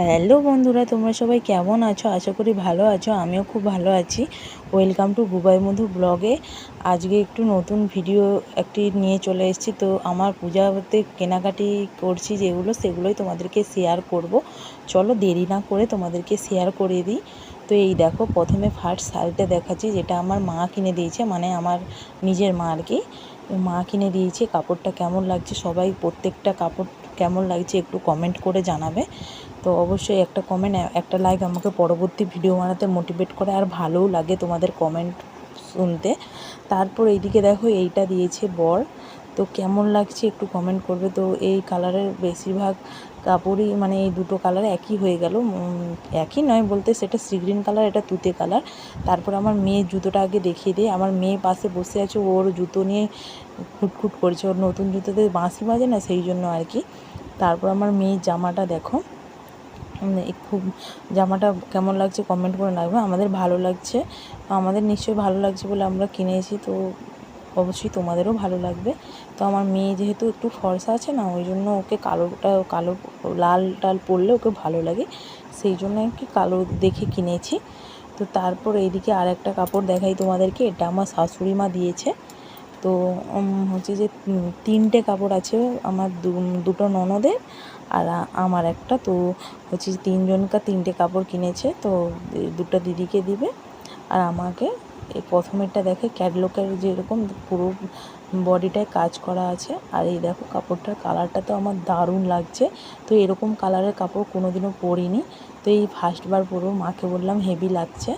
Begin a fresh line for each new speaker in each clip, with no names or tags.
Hello বন্ধুরা, তোমরা সবাই কেমন আছো? আশা করি ভালো আছো, আমিও খুব ভালো আছি। ওয়েলকাম টু বুবাই মধু ব্লগে আজকে একটু নতুন ভিডিও একটি নিয়ে চলে এসেছি। তো আমার পূজাতে কেনাকাটি করছি, যেগুলো সেগুলোই তোমাদেরকে শেয়ার করব। চলো দেরি না করে তোমাদেরকে শেয়ার করে দিই। তো এই দেখো, প্রথমে ফার্স্ট শাড়িটা দেখাচ্ছি, যেটা আমার মা কিনে দিয়েছে মানে আমার নিজের মা আর কি মা কিনে দিয়েছে, কাপড়টা কেমন লাগছে, সবাই প্রত্যেকটা কাপড় কেমন লাগছে একটু কমেন্ট করে জানাবে। তো অবশ্যই একটা কমেন্ট একটা লাইক আমাকে পরবর্তী ভিডিও বানাতে মোটিভেট করে আর ভালোও লাগে তোমাদের কমেন্ট শুনতে। তারপর এইদিকে দেখো এইটা দিয়েছে বর। তো কেমন লাগছে একটু কমেন্ট করবে। তো এই কালারের বেশিরভাগ কাপড়ই মানে এই দুটো কালার একই হয়ে গেল। একই নয় বলতে সেটা সি গ্রিন কালার এটা তুতে কালার তারপর আমার মেয়ের জুতোটা আগে দেখিয়ে দিই। আমার মেয়ে পাশে বসে আছে ওর জুতো নিয়ে খুটখুট করছে। ওর নতুন জুতোতে বাঁশি বাজে না সেই জন্য আর কি। তারপর আমার মেয়ের জামাটা দেখো। খুব জামাটা কেমন লাগছে কমেন্ট করে লাগবে আমাদের ভালো লাগছে। আমাদের নিশ্চয়ই ভালো লাগছে বলে আমরা কিনেছি, তো অবশ্যই তোমাদেরও ভালো লাগবে। তো আমার মেয়ে যেহেতু একটু ফর্সা আছে না, ওই জন্য ওকে কালোটা, কালো লাল টাল পরলে ওকে ভালো লাগে। সেই জন্য কি কালো দেখে কিনেছি। তো তারপর এইদিকে আর একটা কাপড় দেখাই তোমাদেরকে, এটা আমার শাশুড়ি মা দিয়েছে। তো হচ্ছে যে তিনটে কাপড় আছে আমার দুটো ননদের আর আমার একটা। তো, হচ্ছে তিনজনকার তিনটে কাপড় কিনেছে। তো দুটো দিদিকে দিবে আর আমাকে। এই প্রথমেরটা দেখে ক্যাটলকের যেরকম পুরো বডিটায় কাজ করা আছে। আর এই দেখো কাপড়টার কালারটা তো আমার দারুণ লাগছে। তো, এরকম কালারের কাপড় কোনো দিনও পরিনি। তো, এই ফার্স্টবার পরবো। মাকে বললাম হেভি লাগছে।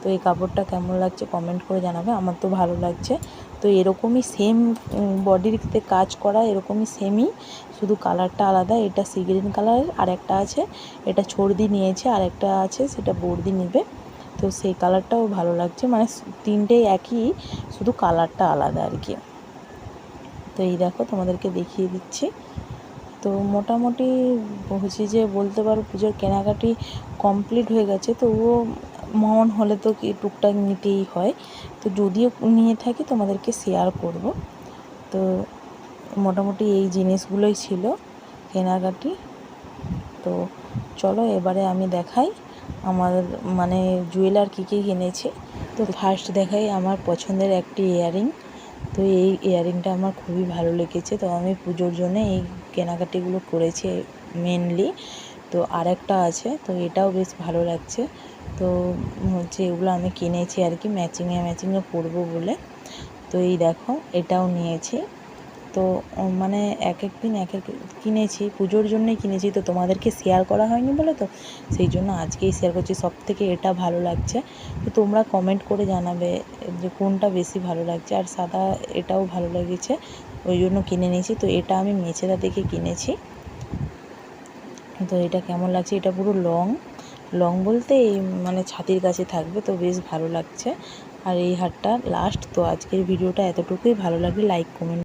তো, এই কাপড়টা কেমন লাগছে কমেন্ট করে জানাবে। আমার তো ভালো লাগছে। তো এরকমই সেম বডিতে কাজ করা এরকমই সেমই শুধু কালারটা আলাদা, এটা সি গ্রিন কালারের আর একটা আছে, এটা ছর্দি নিয়েছে, আর একটা আছে সেটা বর্দি নেবে। তো সেই কালারটাও ভালো লাগছে মানে তিনটেই একই, শুধু কালারটা আলাদা আর কি। তো এই দেখো তোমাদেরকে দেখিয়ে দিচ্ছি। তো মোটামুটি হচ্ছে যে বলতে পারো পুজোর কেনাকাটি কমপ্লিট হয়ে গেছে, তো ও মন হলে তো কি টুকটাক নিতেই হয়। তো যদিও নিয়ে থাকি, তোমাদেরকে শেয়ার করব। তো মোটামুটি এই জিনিসগুলোই ছিল কেনাকাটি। তো চলো এবারে আমি দেখাই আমার মানে জুয়েলার কী কী কিনেছি। তো ফার্স্ট দেখাই আমার পছন্দের একটি ইয়াররিং তো এই ইয়াররিংটা আমার খুবই ভালো লেগেছে। তো আমি পুজোর জন্য এই কেনাকাটিগুলো করেছি মেনলি তো আরেকটা আছে, তো এটাও বেশ ভালো লাগছে। তো হচ্ছে এগুলো আমি কিনেছি আর কি ম্যাচিংয়ে ম্যাচিংয়ে পরবো বলে। তো এই দেখো, এটাও নিয়েছি। তো মানে এক এক দিন এক এক কিনেছি, পুজোর জন্যই কিনেছি, তো তোমাদেরকে শেয়ার করা হয়নি বলে তো? সেই জন্য আজকেই শেয়ার করছি সব থেকে এটা ভালো লাগছে। তো তোমরা কমেন্ট করে জানাবে যে কোনটা বেশি ভালো লাগছে, আর সাদা এটাও ভালো লেগেছে, ওই জন্য কিনে নিয়েছি। তো এটা আমি মেছেদা থেকে কিনেছি। তো এটা কেমন লাগছে? এটা পুরো লং লং বলতে এই মানে ছাতির কাছে থাকবে, তো বেশ ভালো লাগছে। আর এই হারটা লাস্ট তো আজকের ভিডিওটা এতটুকুই। ভালো লাগলে লাইক কমেন্ট